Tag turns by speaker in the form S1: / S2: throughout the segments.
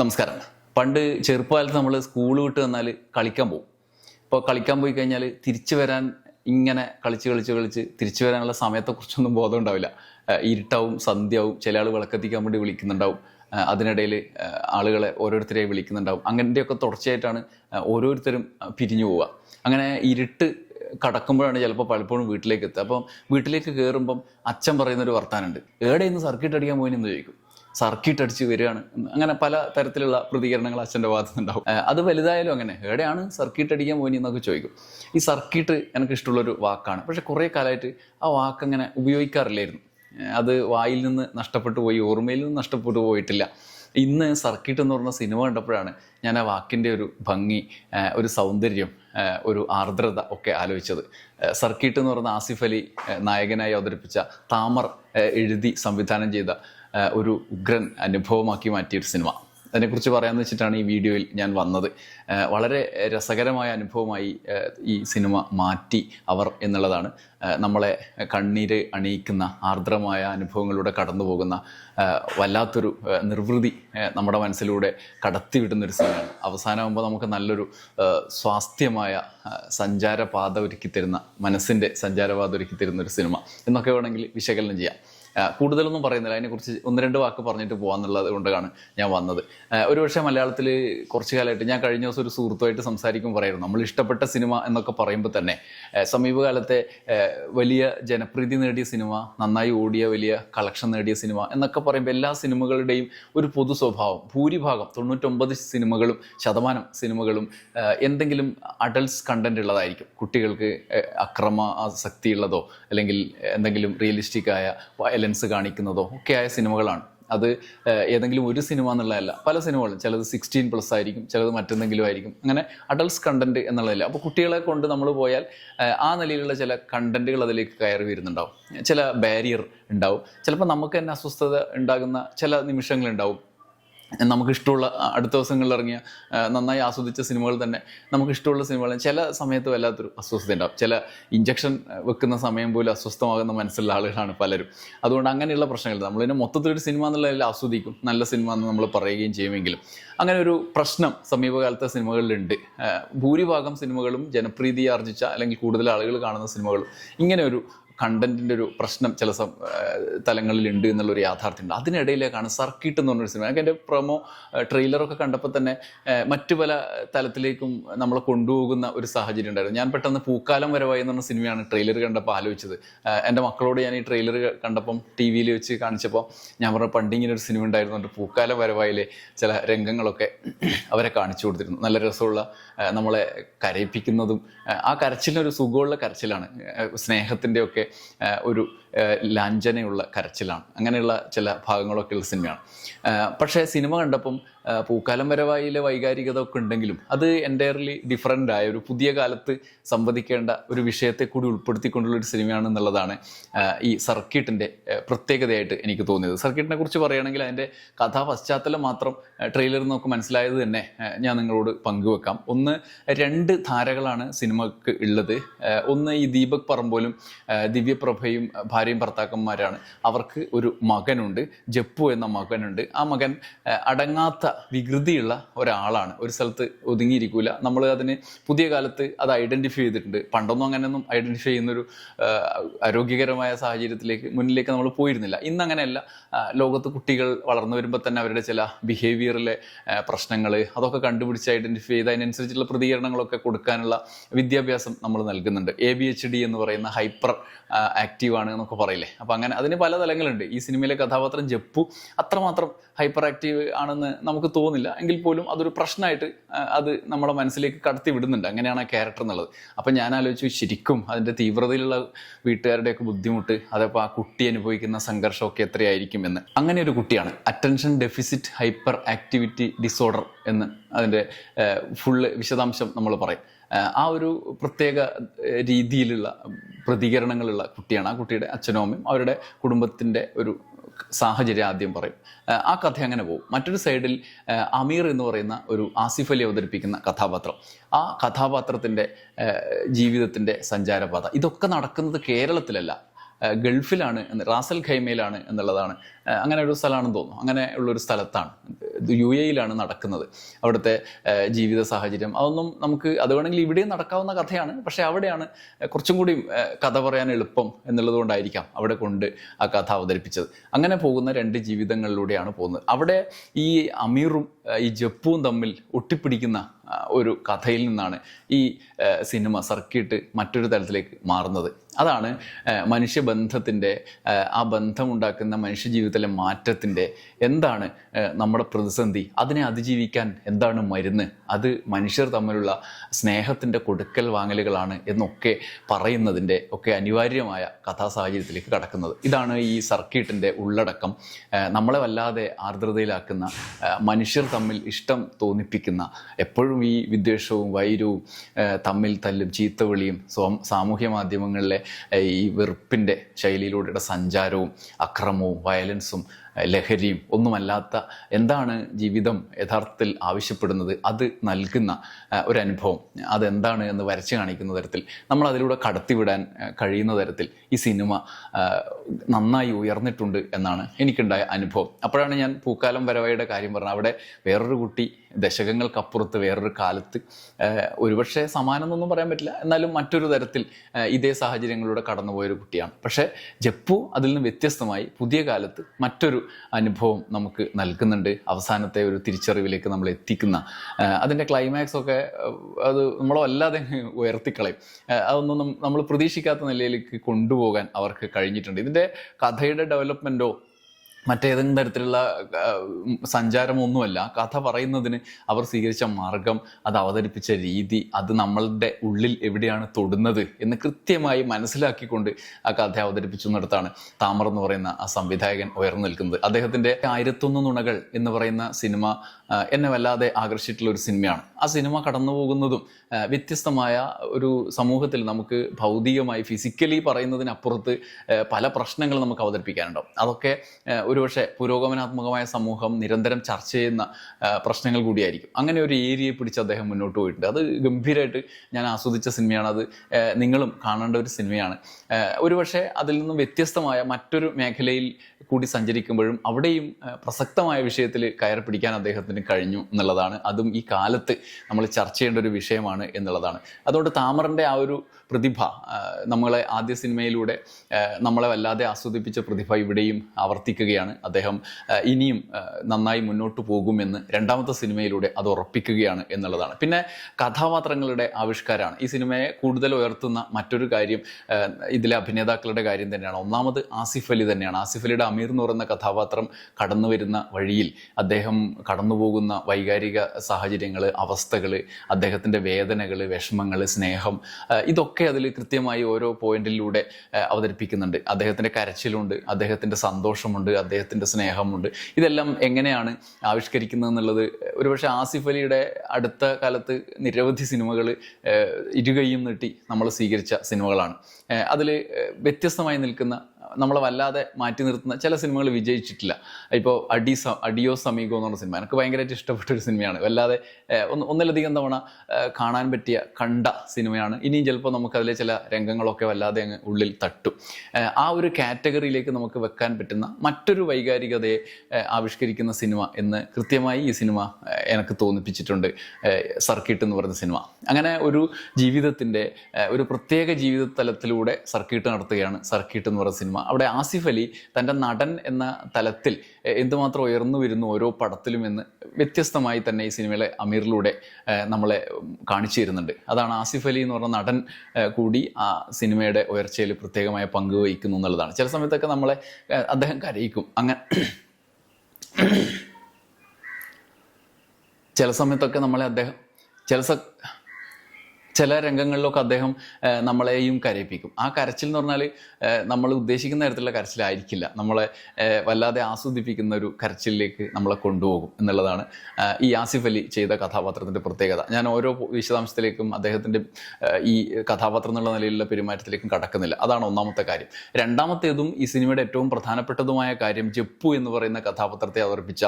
S1: നമസ്കാരം. പണ്ട് ചെറുപ്പകാലത്ത് നമ്മൾ സ്കൂൾ വിട്ട് വന്നാൽ കളിക്കാൻ പോകും ഇപ്പോൾ കളിക്കാൻ പോയി കഴിഞ്ഞാൽ തിരിച്ചു വരാൻ ഇങ്ങനെ കളിച്ച് കളിച്ച് കളിച്ച് തിരിച്ചു വരാനുള്ള സമയത്തെക്കുറിച്ചൊന്നും ബോധം ഉണ്ടാവില്ല ഇരുട്ടാവും സന്ധ്യയാവും ചില ആൾ വിളക്കത്തിക്കാൻ വേണ്ടി വിളിക്കുന്നുണ്ടാവും. അതിനിടയിൽ ആളുകളെ ഓരോരുത്തരെയും വിളിക്കുന്നുണ്ടാവും. അങ്ങനെയൊക്കെ തുടർച്ചയായിട്ടാണ് ഓരോരുത്തരും പിരിഞ്ഞു പോവുക. അങ്ങനെ ഇരുട്ട് കടക്കുമ്പോഴാണ് ചിലപ്പോൾ പലപ്പോഴും വീട്ടിലേക്ക് എത്തുക. അപ്പം വീട്ടിലേക്ക് കയറുമ്പം അച്ഛൻ പറയുന്നൊരു വർത്താനുണ്ട് ഏടെ ഇന്ന് സർക്കിട്ട് അടിക്കാൻ പോയിന്ന് ചോദിക്കും. സർക്കിട്ട് അടിച്ച് വരികയാണ്. അങ്ങനെ പല തരത്തിലുള്ള പ്രതികരണങ്ങൾ അച്ഛന്റെ ഭാഗത്തുനിന്നുണ്ടാവും. അത് വലുതായാലും അങ്ങനെ. എവിടെയാണ് സർക്കിട്ട് അടിക്കാൻ പോയി എന്നൊക്കെ ചോദിക്കും. ഈ സർക്കിട്ട് എനിക്ക് ഇഷ്ടമുള്ളൊരു വാക്കാണ്. പക്ഷെ കുറേ കാലമായിട്ട് ആ വാക്ക് അങ്ങനെ ഉപയോഗിക്കാറില്ലായിരുന്നു. അത് വായിൽ നിന്ന് നഷ്ടപ്പെട്ടു പോയി ഓർമ്മയിൽ നിന്ന് നഷ്ടപ്പെട്ടു പോയിട്ടില്ല. ഇന്ന് സർക്കിട്ട് എന്ന് പറഞ്ഞ സിനിമ കണ്ടപ്പോഴാണ് ഞാൻ ആ വാക്കിന്റെ ഒരു ഭംഗി ഒരു സൗന്ദര്യം ഒരു ആർദ്രത ഒക്കെ ആലോചിച്ചത്. സർക്കിട്ട് എന്ന് പറയുന്ന ആസിഫ് അലി നായകനായി അവതരിപ്പിച്ച താമർ എഴുതി സംവിധാനം ചെയ്ത ഒരു ഉഗ്രൻ അനുഭവമാക്കി മാറ്റിയൊരു സിനിമ. അതിനെക്കുറിച്ച് പറയാമെന്ന് വെച്ചിട്ടാണ് ഈ വീഡിയോയിൽ ഞാൻ വന്നത്. വളരെ രസകരമായ അനുഭവമായി ഈ സിനിമ മാറ്റി അവർ എന്നുള്ളതാണ്. നമ്മളെ കണ്ണീര് അണിയിക്കുന്ന ആർദ്രമായ അനുഭവങ്ങളിലൂടെ കടന്നു പോകുന്ന വല്ലാത്തൊരു നിർവൃതി നമ്മുടെ മനസ്സിലൂടെ കടത്തിവിടുന്ന ഒരു സിനിമയാണ്. അവസാനമാകുമ്പോൾ നമുക്ക് നല്ലൊരു സ്വാസ്ഥ്യമായ സഞ്ചാരപാത ഒരുക്കി തരുന്ന മനസ്സിന്റെ സഞ്ചാരപാത ഒരുക്കി ഒരു സിനിമ. എന്നൊക്കെ വേണമെങ്കിൽ വിശകലനം ചെയ്യാം. കൂടുതലൊന്നും പറയുന്നില്ല. അതിനെക്കുറിച്ച് ഒന്ന് രണ്ട് വാക്ക് പറഞ്ഞിട്ട് പോകാന്നുള്ളത് കൊണ്ടാണ് ഞാൻ വന്നത്. ഒരുപക്ഷെ മലയാളത്തിൽ കുറച്ച് കാലമായിട്ട് ഞാൻ കഴിഞ്ഞ ദിവസം ഒരു സുഹൃത്തുമായിട്ട് സംസാരിക്കുമ്പോൾ പറയുന്നു നമ്മൾ ഇഷ്ടപ്പെട്ട സിനിമ എന്നൊക്കെ പറയുമ്പോൾ തന്നെ സമീപകാലത്തെ വലിയ ജനപ്രീതി നേടിയ സിനിമ നന്നായി ഓടിയ വലിയ കളക്ഷൻ നേടിയ സിനിമ എന്നൊക്കെ പറയുമ്പോൾ എല്ലാ സിനിമകളുടെയും ഒരു പൊതു സ്വഭാവം ഭൂരിഭാഗം തൊണ്ണൂറ്റൊമ്പത് സിനിമകളും ശതമാനം സിനിമകളും എന്തെങ്കിലും അഡൽട്സ് കണ്ടന്റ് ഉള്ളതായിരിക്കും. കുട്ടികൾക്ക് അക്രമ ആസക്തിയുള്ളതോ അല്ലെങ്കിൽ എന്തെങ്കിലും റിയലിസ്റ്റിക് ആയ വയലൻസ് കാണിക്കുന്നതോ ഒക്കെ ആയ സിനിമകളാണ്. അത് ഏതെങ്കിലും ഒരു സിനിമ എന്നുള്ളതല്ല. പല സിനിമകളും. ചിലത് സിക്സ്റ്റീൻ പ്ലസ് ആയിരിക്കും ചിലത് മറ്റെന്തെങ്കിലും ആയിരിക്കും. അങ്ങനെ അഡൾട്ട്സ് കണ്ടന്റ് എന്നുള്ളതല്ല. അപ്പോൾ കുട്ടികളെ കൊണ്ട് നമ്മൾ പോയാൽ ആ നിലയിലുള്ള ചില കണ്ടന്റുകൾ അതിലേക്ക് കയറി വരുന്നുണ്ടാവും. ചില ബാരിയർ ഉണ്ടാവും. ചിലപ്പോൾ നമുക്ക് തന്നെ അസ്വസ്ഥത ഉണ്ടാകുന്ന ചില നിമിഷങ്ങളുണ്ടാവും. നമുക്ക് ഇഷ്ടമുള്ള അടുത്ത ദിവസങ്ങളിൽ ഇറങ്ങിയ നന്നായി ആസ്വദിച്ച സിനിമകൾ തന്നെ നമുക്കിഷ്ടമുള്ള സിനിമകൾ ചില സമയത്ത് വല്ലാത്തൊരു അസ്വസ്ഥത ഉണ്ടാവും. ചില ഇഞ്ചക്ഷൻ വെക്കുന്ന സമയം പോലും അസ്വസ്ഥമാകുന്ന മനസ്സിലുള്ള ആളുകളാണ് പലരും. അതുകൊണ്ട് അങ്ങനെയുള്ള പ്രശ്നങ്ങൾ നമ്മളിതിനെ മൊത്തത്തിലൊരു സിനിമ എന്നുള്ളതിൽ ആസ്വദിക്കും. നല്ല സിനിമ എന്ന് നമ്മൾ പറയുകയും ചെയ്യുമെങ്കിലും. അങ്ങനെ ഒരു പ്രശ്നം സമീപകാലത്തെ സിനിമകളിലുണ്ട്. ഭൂരിഭാഗം സിനിമകളും ജനപ്രീതി ആർജിച്ച അല്ലെങ്കിൽ കൂടുതൽ ആളുകൾ കാണുന്ന സിനിമകളും ഇങ്ങനെ ഒരു കണ്ടന്റിന്റെ ഒരു പ്രശ്നം ചില തലങ്ങളിലുണ്ട് എന്നുള്ളൊരു യാഥാർത്ഥ്യമുണ്ട്. അതിനിടയിലേക്കാണ് സർക്കിട്ട് എന്ന് പറഞ്ഞൊരു സിനിമ. എനിക്ക് എന്റെ പ്രൊമോ ട്രെയിലറൊക്കെ കണ്ടപ്പോൾ തന്നെ മറ്റു പല തലത്തിലേക്കും നമ്മളെ കൊണ്ടുപോകുന്ന ഒരു സാഹചര്യം ഉണ്ടായിരുന്നു. ഞാൻ പെട്ടെന്ന് പൂക്കാലം വരവായി എന്ന് പറഞ്ഞ സിനിമയാണ് ട്രെയിലർ കണ്ടപ്പോൾ ആലോചിച്ചത്. എന്റെ മക്കളോട് ഞാൻ ഈ ട്രെയിലർ കണ്ടപ്പം ടി വിയിൽ വെച്ച് കാണിച്ചപ്പോൾ ഞാൻ പറഞ്ഞ പണ്ട് ഇങ്ങനെ ഒരു സിനിമ ഉണ്ടായിരുന്നു. പൂക്കാലം വരവായിലെ ചില രംഗങ്ങളൊക്കെ അവരെ കാണിച്ചു കൊടുത്തിരുന്നു. നല്ല രസമുള്ള നമ്മളെ കരയിപ്പിക്കുന്നതും ആ കരച്ചിലിനൊരു സുഖമുള്ള കരച്ചിലാണ് സ്നേഹത്തിന്റെയൊക്കെ ഒരു ലാഞ്ചനയുള്ള കരച്ചിലാണ്. അങ്ങനെയുള്ള ചില ഭാഗങ്ങളൊക്കെ ഉള്ള സിനിമയാണ്. പക്ഷേ സിനിമ കണ്ടപ്പം പൂക്കാലം വരവായിലെ വൈകാരികത ഒക്കെ ഉണ്ടെങ്കിലും അത് എന്റയർലി ഡിഫറന്റ് ആയ ഒരു പുതിയ കാലത്ത് സംവദിക്കേണ്ട ഒരു വിഷയത്തെ കൂടി ഉൾപ്പെടുത്തിക്കൊണ്ടുള്ള ഒരു സിനിമയാണ് എന്നുള്ളതാണ് ഈ സർക്കിട്ടിന്റെ പ്രത്യേകതയായിട്ട് എനിക്ക് തോന്നിയത്. സർക്കിട്ടിനെ കുറിച്ച് പറയുകയാണെങ്കിൽ അതിന്റെ കഥാ പശ്ചാത്തലം മാത്രം ട്രെയിലർ നോക്ക് മനസ്സിലായത് തന്നെ ഞാൻ നിങ്ങളോട് പങ്കുവെക്കാം. ഒന്ന് രണ്ട് ധാരകളാണ് സിനിമക്ക് ഉള്ളത്. ഒന്ന് ഈ ദീപക് പറമ്പോലും ദിവ്യപ്രഭയും ഏഹ് ഭാര്യയും ഭർത്താക്കന്മാരാണ്. അവർക്ക് ഒരു മകനുണ്ട്. ജപ്പു എന്ന മകനുണ്ട്. ആ മകൻ അടങ്ങാത്ത വികൃതിയുള്ള ഒരാളാണ്. ഒരു സ്ഥലത്ത് ഒതുങ്ങിയിരിക്കൂല. നമ്മൾ അതിന് പുതിയ കാലത്ത് അത് ഐഡന്റിഫൈ ചെയ്തിട്ടുണ്ട്. പണ്ടൊന്നും അങ്ങനെയൊന്നും ഐഡന്റിഫൈ ചെയ്യുന്നൊരു ആരോഗ്യകരമായ സാഹചര്യത്തിലേക്ക് മുന്നിലേക്ക് നമ്മൾ പോയിരുന്നില്ല. ഇന്ന് അങ്ങനെയല്ല ലോകത്ത് കുട്ടികൾ വളർന്നു വരുമ്പോൾ തന്നെ അവരുടെ ചില ബിഹേവിയറിലെ പ്രശ്നങ്ങൾ അതൊക്കെ കണ്ടുപിടിച്ച് ഐഡന്റിഫൈ ചെയ്ത് അതിനനുസരിച്ചുള്ള പ്രതികരണങ്ങളൊക്കെ കൊടുക്കാനുള്ള വിദ്യാഭ്യാസം നമ്മൾ നൽകുന്നുണ്ട്. എ ബി എച്ച് ഡി എന്ന് പറയുന്ന ഹൈപ്പർ ആക്റ്റീവ് ആണ് എന്നൊക്കെ പറയില്ലേ? അപ്പം അങ്ങനെ അതിന് പല തലങ്ങളുണ്ട്. ഈ സിനിമയിലെ കഥാപാത്രം ജപ്പു അത്രമാത്രം ഹൈപ്പർ ആക്റ്റീവ് ആണെന്ന് നമുക്ക് തോന്നില്ല എങ്കിൽ പോലും അതൊരു പ്രശ്നമായിട്ട് അത് നമ്മുടെ മനസ്സിലേക്ക് കടത്തി വിടുന്നുണ്ട്. അങ്ങനെയാണ് ആ ക്യാരക്ടർ എന്നുള്ളത്. അപ്പം ഞാൻ ആലോചിച്ചു ശരിക്കും അതിന്റെ തീവ്രതയിലുള്ള വീട്ടുകാരുടെയൊക്കെ ബുദ്ധിമുട്ട് അതപ്പോൾ ആ കുട്ടി അനുഭവിക്കുന്ന സംഘർഷമൊക്കെ എത്രയായിരിക്കും എന്ന്. അങ്ങനെ ഒരു കുട്ടിയാണ്. Attention deficit hyper activity disorder എന്ന് അതിന്റെ ഫുള്ള് വിശദാംശം നമ്മൾ പറയും. ആ ഒരു പ്രത്യേക രീതിയിലുള്ള പ്രതികരണങ്ങളുള്ള കുട്ടിയാണ്. ആ കുട്ടിയുടെ അച്ഛനും അമ്മയും അവരുടെ കുടുംബത്തിന്റെ ഒരു സാഹചര്യം ആദ്യം പറയും. ആ കഥ അങ്ങനെ പോകും. മറ്റൊരു സൈഡിൽ അമീർ എന്ന് പറയുന്ന ഒരു ആസിഫ് അലി അവതരിപ്പിക്കുന്ന കഥാപാത്രം. ആ കഥാപാത്രത്തിന്റെ ജീവിതത്തിന്റെ സഞ്ചാരപാത. ഇതൊക്കെ നടക്കുന്നത് കേരളത്തിലല്ല. ഗൾഫിലാണ് റാസൽ ഖൈമയിലാണ് എന്നുള്ളതാണ്. അങ്ങനെ ഒരു സ്ഥലമാണെന്ന് തോന്നുന്നു. അങ്ങനെ ഉള്ളൊരു സ്ഥലത്താണ്. യു എയിലാണ് നടക്കുന്നത്. അവിടുത്തെ ജീവിത സാഹചര്യം. അതൊന്നും നമുക്ക് അത് വേണമെങ്കിൽ ഇവിടെയും നടക്കാവുന്ന കഥയാണ്. പക്ഷേ അവിടെയാണ് കുറച്ചും കൂടി കഥ പറയാൻ എളുപ്പം എന്നുള്ളത് കൊണ്ടായിരിക്കാം അവിടെ കൊണ്ട് ആ കഥ അവതരിപ്പിച്ചത്. അങ്ങനെ പോകുന്ന രണ്ട് ജീവിതങ്ങളിലൂടെയാണ് പോകുന്നത്. അവിടെ ഈ അമീറും ഈ ജപ്പുവും തമ്മിൽ ഒട്ടിപ്പിടിക്കുന്ന ഒരു കഥയിൽ നിന്നാണ് ഈ സിനിമ സർക്കിട്ട് മറ്റൊരു തലത്തിലേക്ക് മാറുന്നത്. അതാണ് മനുഷ്യബന്ധത്തിന്റെ ആ ബന്ധമുണ്ടാക്കുന്ന മനുഷ്യ ജീവിതത്തിലെ മാറ്റത്തിന്റെ എന്താണ് നമ്മുടെ നമ്മുടെ പ്രതിസന്ധി അതിനെ അതിജീവിക്കാൻ എന്താണ് മരുന്ന്? അത് മനുഷ്യർ തമ്മിലുള്ള സ്നേഹത്തിന്റെ കൊടുക്കൽ വാങ്ങലുകളാണ് എന്നൊക്കെ പറയുന്നതിന്റെ ഒക്കെ അനിവാര്യമായ കഥാസാഹചര്യത്തിലേക്ക് കടക്കുന്നത്. ഇതാണ് ഈ സർക്കിട്ടിന്റെ ഉള്ളടക്കം. നമ്മളെ വല്ലാതെ ആർദ്രതയിലാക്കുന്ന മനുഷ്യർ തമ്മിൽ ഇഷ്ടം തോന്നിപ്പിക്കുന്ന എപ്പോഴും ഈ വിദ്വേഷവും വൈരവും തമ്മിൽ തല്ലും ചീത്തവിളിയും സാമൂഹ്യ മാധ്യമങ്ങളിലെ ഈ വെറുപ്പിന്റെ ശൈലിയിലൂടെയുള്ള സഞ്ചാരവും അക്രമവും വയലൻസും ലഹരിയും ഒന്നുമല്ലാത്ത എന്താണ് ജീവിതം യഥാർത്ഥത്തിൽ ആവശ്യപ്പെടുന്നത്? അത് നൽകുന്ന ഒരു അനുഭവം അതെന്താണ് എന്ന് വരച്ച് കാണിക്കുന്ന തരത്തിൽ നമ്മൾ അതിലൂടെ കടത്തിവിടാൻ കഴിയുന്ന തരത്തിൽ ഈ സിനിമ നന്നായി ഉയർന്നിട്ടുണ്ട് എന്നാണ് എനിക്കുണ്ടായ അനുഭവം. അപ്പോഴാണ് ഞാൻ പൂക്കാലം വരവയുടെ കാര്യം പറഞ്ഞത്. അവിടെ വേറൊരു കുട്ടി ദശകങ്ങൾക്കപ്പുറത്ത് വേറൊരു കാലത്ത് ഒരുപക്ഷെ സമാനം എന്നൊന്നും പറയാൻ പറ്റില്ല. എന്നാലും മറ്റൊരു തരത്തിൽ ഇതേ സാഹചര്യങ്ങളിലൂടെ കടന്നുപോയൊരു കുട്ടിയാണ്. പക്ഷേ ജപ്പു അതിൽ നിന്ന് വ്യത്യസ്തമായി പുതിയ കാലത്ത് മറ്റൊരു അനുഭവം നമുക്ക് നൽകുന്നുണ്ട്. അവസാനത്തെ ഒരു തിരിച്ചറിവിലേക്ക് നമ്മൾ എത്തിക്കുന്ന അതിന്റെ ക്ലൈമാക്സ് ഒക്കെ അത് നമ്മളോ അല്ലാതെ ഉയർത്തിക്കളയും അതൊന്നും നമ്മൾ പ്രതീക്ഷിക്കാത്ത നിലയിലേക്ക് കൊണ്ടുപോകാൻ അവർക്ക് കഴിഞ്ഞിട്ടുണ്ട്. ഇതിന്റെ കഥയുടെ ഡെവലപ്മെന്റോ മറ്റേതെങ്കിലും തരത്തിലുള്ള സഞ്ചാരമൊന്നുമല്ല. കഥ പറയുന്നതിന് അവർ സ്വീകരിച്ച മാർഗം അത് അവതരിപ്പിച്ച രീതി അത് നമ്മളുടെ ഉള്ളിൽ എവിടെയാണ് തൊടുന്നത് എന്ന് കൃത്യമായി മനസ്സിലാക്കിക്കൊണ്ട് ആ കഥ അവതരിപ്പിച്ചു എന്നിടത്താണ് താമർ എന്ന് പറയുന്ന ആ സംവിധായകൻ ഉയർന്നു നിൽക്കുന്നത്. അദ്ദേഹത്തിന്റെ ആയിരത്തൊന്ന് നുണകൾ എന്ന് പറയുന്ന സിനിമ എന്നെ വല്ലാതെ ആകർഷിച്ചിട്ടുള്ള ഒരു സിനിമയാണ്. ആ സിനിമ കടന്നു പോകുന്നതും വ്യത്യസ്തമായ ഒരു സമൂഹത്തിൽ നമുക്ക് ഭൗതികമായി ഫിസിക്കലി പറയുന്നതിനപ്പുറത്ത് പല പ്രശ്നങ്ങൾ നമുക്ക് അവതരിപ്പിക്കാനുണ്ടാവും. അതൊക്കെ ഒരുപക്ഷെ പുരോഗമനാത്മകമായ സമൂഹം നിരന്തരം ചർച്ച ചെയ്യുന്ന പ്രശ്നങ്ങൾ കൂടിയായിരിക്കും. അങ്ങനെ ഒരു ഏരിയയെ പിടിച്ച് അദ്ദേഹം മുന്നോട്ട് പോയിട്ടുണ്ട്. അത് ഗംഭീരമായിട്ട് ഞാൻ ആസ്വദിച്ച സിനിമയാണ്. അത് നിങ്ങളും കാണേണ്ട ഒരു സിനിമയാണ്. ഒരുപക്ഷെ അതിൽ നിന്നും വ്യത്യസ്തമായ മറ്റൊരു മേഖലയിൽ കൂടി സഞ്ചരിക്കുമ്പോഴും അവിടെയും പ്രസക്തമായ വിഷയത്തിൽ കയറി പിടിക്കാൻ അദ്ദേഹത്തിന് കഴിഞ്ഞു എന്നുള്ളതാണ്. അതും ഈ കാലത്ത് നമ്മൾ ചർച്ച ചെയ്യേണ്ട ഒരു വിഷയമാണ് എന്നുള്ളതാണ്. അതുകൊണ്ട് താമറിന്റെ ആ ഒരു പ്രതിഭ നമ്മളെ ആദ്യ സിനിമയിലൂടെ നമ്മളെ വല്ലാതെ ആസ്വദിപ്പിച്ച പ്രതിഭ ഇവിടെയും ആവർത്തിക്കുകയാണ്. അദ്ദേഹം ഇനിയും നന്നായി മുന്നോട്ട് പോകുമെന്ന് രണ്ടാമത്തെ സിനിമയിലൂടെ അത് ഉറപ്പിക്കുകയാണ് എന്നുള്ളതാണ്. പിന്നെ കഥാപാത്രങ്ങളുടെ ആവിഷ്കാരമാണ്. ഈ സിനിമയെ കൂടുതൽ ഉയർത്തുന്ന മറ്റൊരു കാര്യം ഇതിലെ അഭിനേതാക്കളുടെ കാര്യം തന്നെയാണ്. ഒന്നാമത് ആസിഫ് അലി തന്നെയാണ്. ആസിഫ് അലിയുടെ അമീർ എന്ന് പറയുന്ന കഥാപാത്രം കടന്നു വരുന്ന വഴിയിൽ അദ്ദേഹം കടന്നുപോകുന്ന വൈകാരിക സാഹചര്യങ്ങൾ അവസ്ഥകൾ അദ്ദേഹത്തിന്റെ വേദനകൾ വിഷമങ്ങൾ സ്നേഹം ഇതൊക്കെ അതിൽ കൃത്യമായി ഓരോ പോയിന്റിലൂടെ അവതരിപ്പിക്കുന്നുണ്ട്. അദ്ദേഹത്തിന്റെ കരച്ചിലുണ്ട് അദ്ദേഹത്തിന്റെ സന്തോഷമുണ്ട് അദ്ദേഹത്തിന്റെ സ്നേഹമുണ്ട്. ഇതെല്ലാം എങ്ങനെയാണ് ആവിഷ്കരിക്കുന്നത് എന്നുള്ളത് ഒരുപക്ഷെ ആസിഫ് അലിയുടെ അടുത്ത കാലത്ത് നിരവധി സിനിമകൾ ഇരുകൈയും നീട്ടി നമ്മൾ സ്വീകരിച്ച സിനിമകളാണ്. അതിൽ വ്യത്യസ്തമായി നിൽക്കുന്ന നമ്മളെ വല്ലാതെ മാറ്റി നിർത്തുന്ന ചില സിനിമകൾ വിജയിച്ചിട്ടില്ല. ഇപ്പോൾ അടി സ അഡിയോ സമീഗോ എന്ന് പറഞ്ഞ സിനിമ. എനിക്ക് ഭയങ്കരമായിട്ട് ഇഷ്ടപ്പെട്ട ഒരു സിനിമയാണ്. വല്ലാതെ ഒന്നിലധികം തവണ കാണാൻ പറ്റിയ കണ്ട സിനിമയാണ്. ഇനിയും ചിലപ്പോൾ നമുക്കതിലെ ചില രംഗങ്ങളൊക്കെ വല്ലാതെ അങ്ങ് ഉള്ളിൽ തട്ടും. ആ ഒരു കാറ്റഗറിയിലേക്ക് നമുക്ക് വെക്കാൻ പറ്റുന്ന മറ്റൊരു വൈകാരികതയെ ആവിഷ്കരിക്കുന്ന സിനിമ എന്ന് കൃത്യമായി ഈ സിനിമ എനിക്ക് തോന്നിപ്പിച്ചിട്ടുണ്ട്. സർക്കിട്ട് എന്ന് പറയുന്ന സിനിമ. അങ്ങനെ ഒരു ജീവിതത്തിന്റെ ഒരു പ്രത്യേക ജീവിത തലത്തിലൂടെ സർക്കിട്ട് നടത്തുകയാണ് സർക്കിട്ട് എന്ന് പറയുന്ന സിനിമ. അവിടെ ആസിഫ് അലി തന്റെ നടൻ എന്ന തലത്തിൽ എന്തുമാത്രം ഉയർന്നു വരുന്നു ഓരോ പടത്തിലും എന്ന് വ്യത്യസ്തമായി തന്നെ ഈ സിനിമയിലെ അമീറിലൂടെ നമ്മളെ കാണിച്ചു തരുന്നുണ്ട്. അതാണ് ആസിഫ് അലി എന്ന് പറഞ്ഞ നടൻ കൂടി ആ സിനിമയുടെ ഉയർച്ചയിൽ പ്രത്യേകമായ പങ്ക് വഹിക്കുന്നു എന്നുള്ളതാണ്. ചില സമയത്തൊക്കെ നമ്മളെ അദ്ദേഹം കരയിക്കും. അങ്ങനെ ചില സമയത്തൊക്കെ നമ്മളെ അദ്ദേഹം ചില സ ചില രംഗങ്ങളിലൊക്കെ അദ്ദേഹം നമ്മളെയും കരയിപ്പിക്കും. ആ കരച്ചിൽ എന്ന് പറഞ്ഞാൽ നമ്മൾ ഉദ്ദേശിക്കുന്ന തരത്തിലുള്ള കരച്ചിലായിരിക്കില്ല. നമ്മളെ വല്ലാതെ ആസ്വദിപ്പിക്കുന്ന ഒരു കരച്ചിലേക്ക് നമ്മളെ കൊണ്ടുപോകും എന്നുള്ളതാണ് ഈ ആസിഫ് അലി ചെയ്ത കഥാപാത്രത്തിന്റെ പ്രത്യേകത. ഞാൻ ഓരോ വിശദാംശത്തിലേക്കും അദ്ദേഹത്തിന്റെ ഈ കഥാപാത്രം എന്നുള്ള നിലയിലുള്ള പെരുമാറ്റത്തിലേക്കും കടക്കുന്നില്ല. അതാണ് ഒന്നാമത്തെ കാര്യം. രണ്ടാമത്തേതും ഈ സിനിമയുടെ ഏറ്റവും പ്രധാനപ്പെട്ടതുമായ കാര്യം ജപ്പു എന്ന് പറയുന്ന കഥാപാത്രത്തെ അവതരിപ്പിച്ച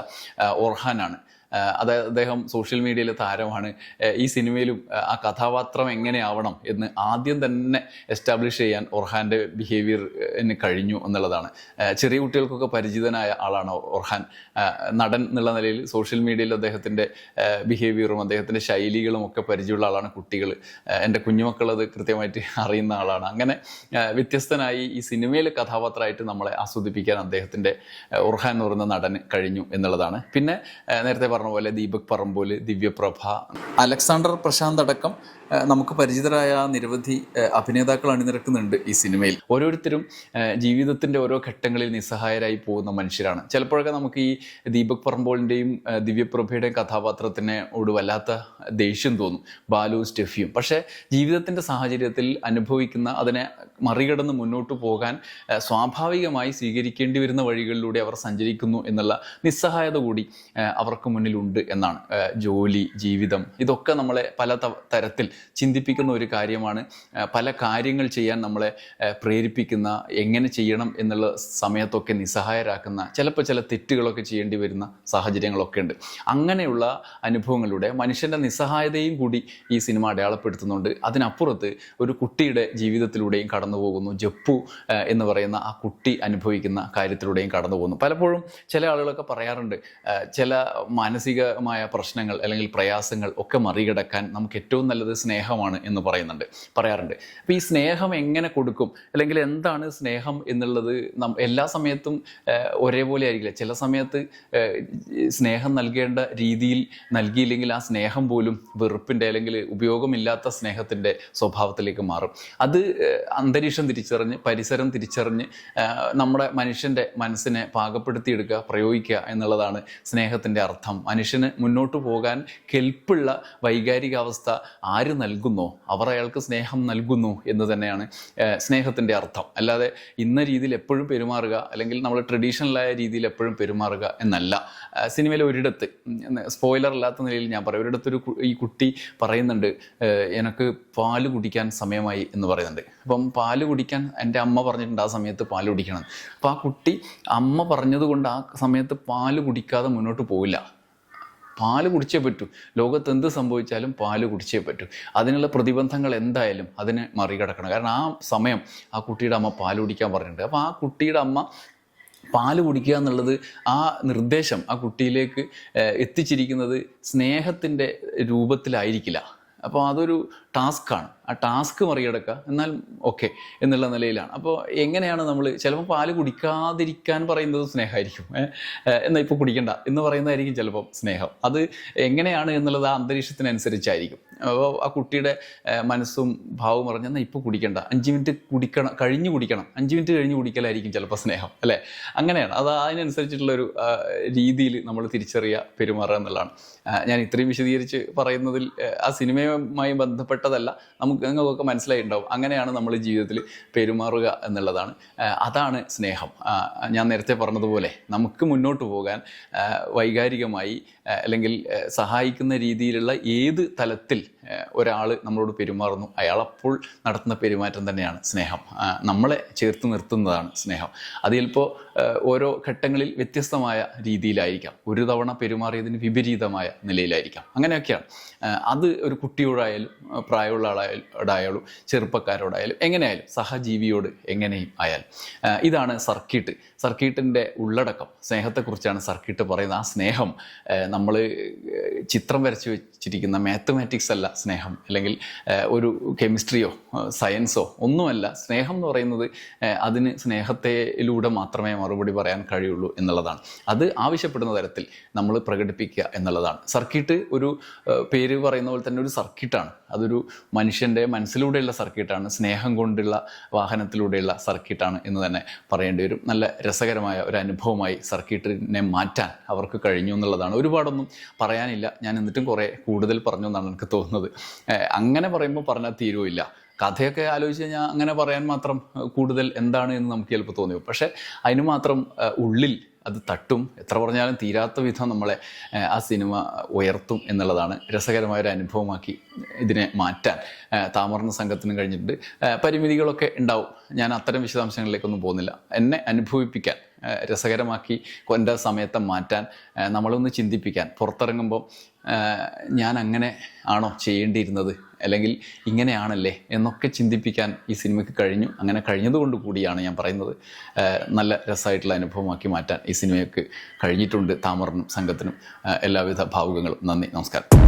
S1: ഓർഹാനാണ്. അതായത് അദ്ദേഹം സോഷ്യൽ മീഡിയയിലെ താരമാണ്. ഈ സിനിമയിലും ആ, കഥാപാത്രം എങ്ങനെയാവണം എന്ന് ആദ്യം തന്നെ എസ്റ്റാബ്ലിഷ് ചെയ്യാൻ ഒർഹാന്റെ ബിഹേവിയറിന് കഴിഞ്ഞു എന്നുള്ളതാണ്. ചെറിയ കുട്ടികൾക്കൊക്കെ പരിചിതനായ ആളാണ് ഒർഹാൻ. നടൻ എന്നുള്ള നിലയിൽ സോഷ്യൽ മീഡിയയിൽ അദ്ദേഹത്തിന്റെ ബിഹേവിയറും അദ്ദേഹത്തിന്റെ ശൈലികളും ഒക്കെ പരിചയമുള്ള ആളാണ് കുട്ടികൾ. എന്റെ കുഞ്ഞുമക്കളത് കൃത്യമായിട്ട് അറിയുന്ന ആളാണ്. അങ്ങനെ വ്യത്യസ്തനായി ഈ സിനിമയിലെ കഥാപാത്രമായിട്ട് നമ്മളെ ആസ്വദിപ്പിക്കാൻ അദ്ദേഹത്തിന്റെ ഉർഹാൻ എന്ന് പറയുന്ന നടന് കഴിഞ്ഞു എന്നുള്ളതാണ്. പിന്നെ നേരത്തെ പറഞ്ഞ പോലെ ദീപക് പറമ്പോൽ ദിവ്യപ്രഭ. അലക്സാണ്ടർ പ്രശാന്ത് അടക്കം നമുക്ക് പരിചിതരായ നിരവധി അഭിനേതാക്കൾ അണിനിരക്കുന്നുണ്ട് ഈ സിനിമയിൽ. ഓരോരുത്തരും ജീവിതത്തിന്റെ ഓരോ ഘട്ടങ്ങളിൽ നിസ്സഹായരായി പോകുന്ന മനുഷ്യരാണ്. ചിലപ്പോഴൊക്കെ നമുക്ക് ഈ ദീപക് പറമ്പോളിന്റെയും ദിവ്യപ്രഭയുടെയും കഥാപാത്രത്തിനോട് വല്ലാത്ത ദേഷ്യം തോന്നും. ബാലു സ്റ്റെഫിയും. പക്ഷേ ജീവിതത്തിന്റെ സാഹചര്യത്തിൽ അനുഭവിക്കുന്ന അതിനെ മറികടന്ന് മുന്നോട്ട് പോകാൻ സ്വാഭാവികമായി സ്വീകരിക്കേണ്ടി വരുന്ന വഴികളിലൂടെ അവർ സഞ്ചരിക്കുന്നു എന്നുള്ള നിസ്സഹായത കൂടി അവർക്ക് അവർക്ക് മുന്നിലുണ്ട് എന്നാണ് ജോലി ജീവിതം ഇതൊക്കെ നമ്മളെ പല തരത്തിൽ ചിന്തിപ്പിക്കുന്ന ഒരു കാര്യമാണ്. പല കാര്യങ്ങൾ ചെയ്യാൻ നമ്മളെ പ്രേരിപ്പിക്കുന്ന എങ്ങനെ ചെയ്യണം എന്നുള്ള സമയത്തൊക്കെ നിസ്സഹായരാക്കുന്ന ചിലപ്പോൾ ചില തെറ്റുകളൊക്കെ ചെയ്യേണ്ടി വരുന്ന സാഹചര്യങ്ങളൊക്കെ ഉണ്ട്. അങ്ങനെയുള്ള അനുഭവങ്ങളിലൂടെ മനുഷ്യന്റെ നിസ്സഹായതയും കൂടി ഈ സിനിമ അടയാളപ്പെടുത്തുന്നുണ്ട്. അതിനപ്പുറത്ത് ഒരു കുട്ടിയുടെ ജീവിതത്തിലൂടെയും കടന്നു പോകുന്നു. ജപ്പു എന്ന് പറയുന്ന ആ കുട്ടി അനുഭവിക്കുന്ന കാര്യത്തിലൂടെയും കടന്നു പോകുന്നു. പലപ്പോഴും ചില ആളുകളൊക്കെ പറയാറുണ്ട് ചില ചില മാനസികമായ പ്രശ്നങ്ങൾ അല്ലെങ്കിൽ പ്രയാസങ്ങൾ ഒക്കെ മറികടക്കാൻ നമുക്ക് ഏറ്റവും നല്ലത് സ്നേഹമാണ് എന്ന് പറയുന്നുണ്ട് പറയാറുണ്ട്. അപ്പോൾ ഈ സ്നേഹം എങ്ങനെ കൊടുക്കും? അല്ലെങ്കിൽ എന്താണ് സ്നേഹം എന്നുള്ളത് എല്ലാ സമയത്തും ഒരേപോലെ ആയിരിക്കില്ല. ചില സമയത്ത് സ്നേഹം നൽകേണ്ട രീതിയിൽ നൽകിയില്ലെങ്കിൽ ആ സ്നേഹം പോലും വെറുപ്പിന്റെ അല്ലെങ്കിൽ ഉപയോഗമില്ലാത്ത സ്നേഹത്തിന്റെ സ്വഭാവത്തിലേക്ക് മാറും. അത് അന്തരീക്ഷം തിരിച്ചറിഞ്ഞ് പരിസരം തിരിച്ചറിഞ്ഞ് നമ്മുടെ മനുഷ്യന്റെ മനസ്സിനെ പാകപ്പെടുത്തിയെടുക്കുക പ്രയോഗിക്കുക എന്നുള്ളതാണ് സ്നേഹത്തിന്റെ അർത്ഥം. മനുഷ്യന് മുന്നോട്ട് പോകാൻ കെൽപ്പുള്ള വൈകാരികാവസ്ഥ ആര് നൽകുന്നോ? അവർ അയാൾക്ക് സ്നേഹം നൽകുന്നു എന്ന് തന്നെയാണ് സ്നേഹത്തിന്റെ അർത്ഥം. അല്ലാതെ ഇന്ന രീതിയിൽ എപ്പോഴും പെരുമാറുക അല്ലെങ്കിൽ നമ്മൾ ട്രഡീഷണലായ രീതിയിൽ എപ്പോഴും പെരുമാറുക എന്നല്ല. സിനിമയിൽ ഒരിടത്ത് സ്പോയിലർ അല്ലാത്ത നിലയിൽ ഞാൻ പറയും ഒരിടത്തൊരു ഈ കുട്ടി പറയുന്നുണ്ട് എനിക്ക് പാൽ കുടിക്കാൻ സമയമായി എന്ന് പറയുന്നുണ്ട്. അപ്പം പാൽ കുടിക്കാൻ എന്റെ അമ്മ പറഞ്ഞിട്ടുണ്ട് ആ സമയത്ത് പാൽ കുടിക്കണം. അപ്പോൾ ആ കുട്ടി അമ്മ പറഞ്ഞതുകൊണ്ട് ആ സമയത്ത് പാൽ കുടിക്കാതെ മുന്നോട്ട് പോവില്ല. പാൽ കുടിച്ചേ പറ്റൂ. ലോകത്ത് എന്ത് സംഭവിച്ചാലും പാൽ കുടിച്ചേ പറ്റൂ. അതിനുള്ള പ്രതിബന്ധങ്ങൾ എന്തായാലും അതിനെ മറികടക്കണം. കാരണം ആ സമയം ആ കുട്ടിയുടെ അമ്മ പാൽ കുടിക്കാൻ പറഞ്ഞിട്ടുണ്ട്. അപ്പോൾ ആ കുട്ടിയുടെ അമ്മ പാൽ കുടിക്കുക എന്നുള്ളത് ആ നിർദ്ദേശം ആ കുട്ടിയിലേക്ക് എത്തിച്ചിരിക്കുന്നത് സ്നേഹത്തിന്റെ രൂപത്തിലായിരിക്കില്ല. അപ്പോൾ അതൊരു ടാസ്ക്കാണ്. ആ ടാസ്ക് മറികടക്കുക എന്നാൽ ഓക്കെ എന്നുള്ള നിലയിലാണ്. അപ്പോൾ എങ്ങനെയാണ് നമ്മൾ ചിലപ്പോൾ പാൽ കുടിക്കാതിരിക്കാൻ പറയുന്നത് സ്നേഹമായിരിക്കും. എന്നാൽ ഇപ്പോൾ കുടിക്കണ്ട എന്ന് പറയുന്നതായിരിക്കും ചിലപ്പോൾ സ്നേഹം. അത് എങ്ങനെയാണ് എന്നുള്ളത് ആ അന്തരീക്ഷത്തിനനുസരിച്ചായിരിക്കും. അപ്പോൾ ആ കുട്ടിയുടെ മനസ്സും ഭാവവും പറഞ്ഞാൽ എന്നാൽ ഇപ്പോൾ കുടിക്കണ്ട. അഞ്ച് മിനിറ്റ് കുടിക്കണം കഴിഞ്ഞ് കുടിക്കണം. അഞ്ച് മിനിറ്റ് കഴിഞ്ഞ് കുടിക്കലായിരിക്കും ചിലപ്പോൾ സ്നേഹം അല്ലേ? അങ്ങനെയാണ്. അത് അതിനനുസരിച്ചിട്ടുള്ളൊരു രീതിയിൽ നമ്മൾ തിരിച്ചറിയുക പെരുമാറുക എന്നുള്ളതാണ്. ഞാൻ ഇത്രയും വിശദീകരിച്ച് പറയുന്നതിൽ ആ സിനിമയുമായി ബന്ധപ്പെട്ടതല്ല നമുക്ക് നിങ്ങൾക്കൊക്കെ മനസ്സിലായിട്ടുണ്ടാവും. അങ്ങനെയാണ് നമ്മൾ ജീവിതത്തിൽ പെരുമാറുക എന്നുള്ളതാണ്. അതാണ് സ്നേഹം. ഞാൻ നേരത്തെ പറഞ്ഞതുപോലെ നമുക്ക് മുന്നോട്ട് പോകാൻ വൈകാരികമായി അല്ലെങ്കിൽ സഹായിക്കുന്ന രീതിയിലുള്ള ഏത് തലത്തിൽ ഒരാൾ നമ്മളോട് പെരുമാറുന്നു അയാൾ അപ്പോൾ നടത്തുന്ന പെരുമാറ്റം തന്നെയാണ് സ്നേഹം. നമ്മളെ ചേർത്ത് നിർത്തുന്നതാണ് സ്നേഹം. അത് ചിലപ്പോൾ ഓരോ ഘട്ടങ്ങളിൽ വ്യത്യസ്തമായ രീതിയിലായിരിക്കാം. ഒരു തവണ പെരുമാറിയതിന് വിപരീതമായ നിലയിലായിരിക്കാം. അങ്ങനെയൊക്കെയാണ്. അത് ഒരു കുട്ടിയോടായാലും പ്രായമുള്ള ആളായാലും ചെറുപ്പക്കാരോടായാലും എങ്ങനെയായാലും സഹജീവിയോട് എങ്ങനെയും ആയാലും. ഇതാണ് സർക്കിട്ട്. സർക്കിട്ടിന്റെ ഉള്ളടക്കം സ്നേഹത്തെക്കുറിച്ചാണ് സർക്കിട്ട് പറയുന്നത്. ആ സ്നേഹം നമ്മൾ ചിത്രം വരച്ച് വെച്ചിരിക്കുന്ന മാത്തമാറ്റിക്സ് അല്ല സ്നേഹം. അല്ലെങ്കിൽ ഒരു കെമിസ്ട്രിയോ സയൻസോ ഒന്നുമല്ല. സ്നേഹം എന്ന് പറയുന്നത് അതിന് സ്നേഹത്തിലൂടെ മാത്രമേ മറുപടി പറയാൻ കഴിയുള്ളൂ എന്നുള്ളതാണ്. അത് ആവശ്യപ്പെടുന്ന തരത്തിൽ നമ്മൾ പ്രകടിപ്പിക്കുക എന്നുള്ളതാണ്. സർക്കിട്ട് ഒരു പേര് പറയുന്ന പോലെ തന്നെ ഒരു സർക്കിട്ടാണ്. അതൊരു മനുഷ്യന്റെ മനസ്സിലൂടെയുള്ള സർക്യൂട്ടാണ് സ്നേഹം കൊണ്ടുള്ള വാഹനത്തിലൂടെയുള്ള സർക്യൂട്ടാണ് എന്ന് തന്നെ പറയേണ്ടി വരും. നല്ല രസകരമായ ഒരു അനുഭവമായി സർക്യൂട്ടിനെ മാറ്റാൻ അവർക്ക് കഴിഞ്ഞു എന്നുള്ളതാണ്. ഒരുപാടൊന്നും പറയാനില്ല. ഞാൻ എന്നിട്ടും കുറേ കൂടുതൽ പറഞ്ഞു എന്നാണ് എനിക്ക് തോന്നുന്നത്. അങ്ങനെ പറയുമ്പോൾ പറഞ്ഞാൽ തീരുമില്ല കഥയൊക്കെ ആലോചിച്ച് കഴിഞ്ഞാൽ അങ്ങനെ പറയാൻ മാത്രം കൂടുതൽ എന്താണ് എന്ന് നമുക്ക് ചിലപ്പോൾ തോന്നി പോകും. പക്ഷേ അതിന് മാത്രം ഉള്ളിൽ അത് തട്ടും. എത്ര പറഞ്ഞാലും തീരാത്ത വിധം നമ്മളെ ആ സിനിമ ഉയർത്തും എന്നുള്ളതാണ് രസകരമായ ഒരു അനുഭവമാക്കി ഇതിനെ മാറ്റാൻ താമർന്ന സംഘത്തിന് കഴിഞ്ഞിട്ടുണ്ട്. പരിമിതികളൊക്കെ ഉണ്ടാവും. ഞാൻ അത്തരം വിശദാംശങ്ങളിലേക്കൊന്നും പോകുന്നില്ല. എന്നെ അനുഭവിപ്പിക്കാൻ രസകരമാക്കി എന്റെ സമയത്തെ മാറ്റാൻ നമ്മളൊന്ന് ചിന്തിപ്പിക്കാൻ പുറത്തിറങ്ങുമ്പോൾ ഞാൻ അങ്ങനെ ആണോ ചെയ്യേണ്ടിയിരുന്നത് അല്ലെങ്കിൽ ഇങ്ങനെയാണല്ലേ എന്നൊക്കെ ചിന്തിപ്പിക്കാൻ ഈ സിനിമയ്ക്ക് കഴിഞ്ഞു. അങ്ങനെ കഴിഞ്ഞതുകൊണ്ട് കൂടിയാണ് ഞാൻ പറയുന്നത്. നല്ല രസമായിട്ടുള്ള അനുഭവമാക്കി മാറ്റാൻ ഈ സിനിമയ്ക്ക് കഴിഞ്ഞിട്ടുണ്ട് താമറിനും സംഘത്തിനും. എല്ലാവിധ ഭാവുകങ്ങളും. നന്ദി. നമസ്കാരം.